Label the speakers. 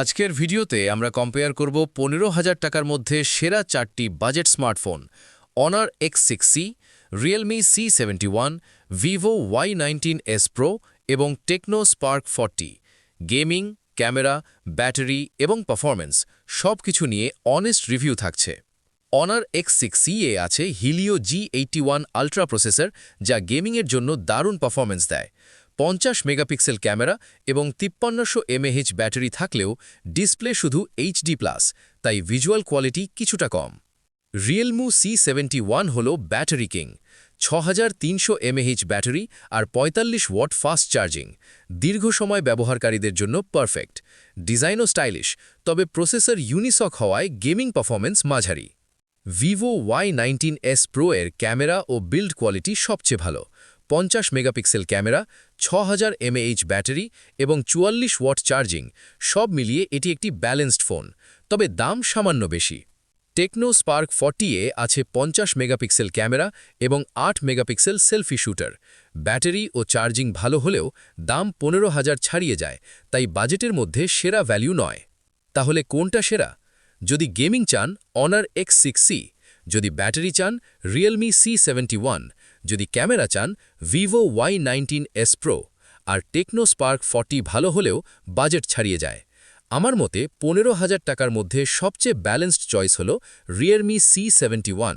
Speaker 1: আজকের ভিডিওতে আমরা কম্পেয়ার করব পনেরো হাজার টাকার মধ্যে সেরা চারটি budget smartphone Honor X six C Realme C seventy one Vivo Y nineteen S pro এবং Tecno Spark forty gaming camera battery এবং পারফরম্যান্স সব কিছু নিয়ে অনেস্ট রিভিউ থাকছে। অনার এক্স সিক্স এ আছে Helio G eighty one ultra processor যা গেমিংয়ের জন্য দারুণ পারফরম্যান্স দেয়। পঞ্চাশ মেগাপিক্সেল ক্যামেরা এবং তিপ্পান্নশো এমএএইচ ব্যাটারি থাকলেও ডিসপ্লে শুধু এইচডি প্লাস, তাই ভিজুয়াল কোয়ালিটি কিছুটা কম। রিয়েলমু সি সেভেন্টি ওয়ান হল ব্যাটারি কিং ছ হাজার তিনশো এমএএইচ ব্যাটারি আর পঁয়তাল্লিশ ওয়াট ফাস্ট চার্জিং, দীর্ঘ সময় ব্যবহারকারীদের জন্য পারফেক্ট। ডিজাইনও স্টাইলিশ, তবে প্রসেসর ইউনিসক হওয়ায় গেমিং পারফরমেন্স মাঝারি। Vivo Y nineteen S Pro এর ক্যামেরা ও বিল্ড কোয়ালিটি সবচেয়ে ভালো পঞ্চাশ মেগাপিক্সেল ক্যামেরা ছ হাজার এমএএইচ ব্যাটারি এবং চুয়াল্লিশ ওয়াট চার্জিং, সব মিলিয়ে এটি একটি ব্যালেন্সড ফোন, তবে দাম সামান্য বেশি। টেকনো স্পার্ক ফর্টি এ আছে পঞ্চাশ মেগাপিক্সেল ক্যামেরা এবং আট মেগাপিক্সেল সেলফি শুটার। ব্যাটারি ও চার্জিং ভালো হলেও দাম পনেরো হাজার ছাড়িয়ে যায়, তাই বাজেটের মধ্যে সেরা ভ্যালু নয়। তাহলে কোনটা সেরা? যদি গেমিং চান, অনার এক্স সিক্স সি, যদি ব্যাটারি চান, রিয়েলমি সি সেভেন্টি ওয়ান যদি ক্যামেরা চান, Vivo Y nineteen S Pro আর টেকনো স্পার্ক ফর্টি ভালো হলেও বাজেট ছাড়িয়ে যায়। আমার মতে পনেরো হাজার টাকার মধ্যে সবচেয়ে ব্যালেন্সড চয়েস হল রিয়েলমি সি সেভেন্টি ওয়ান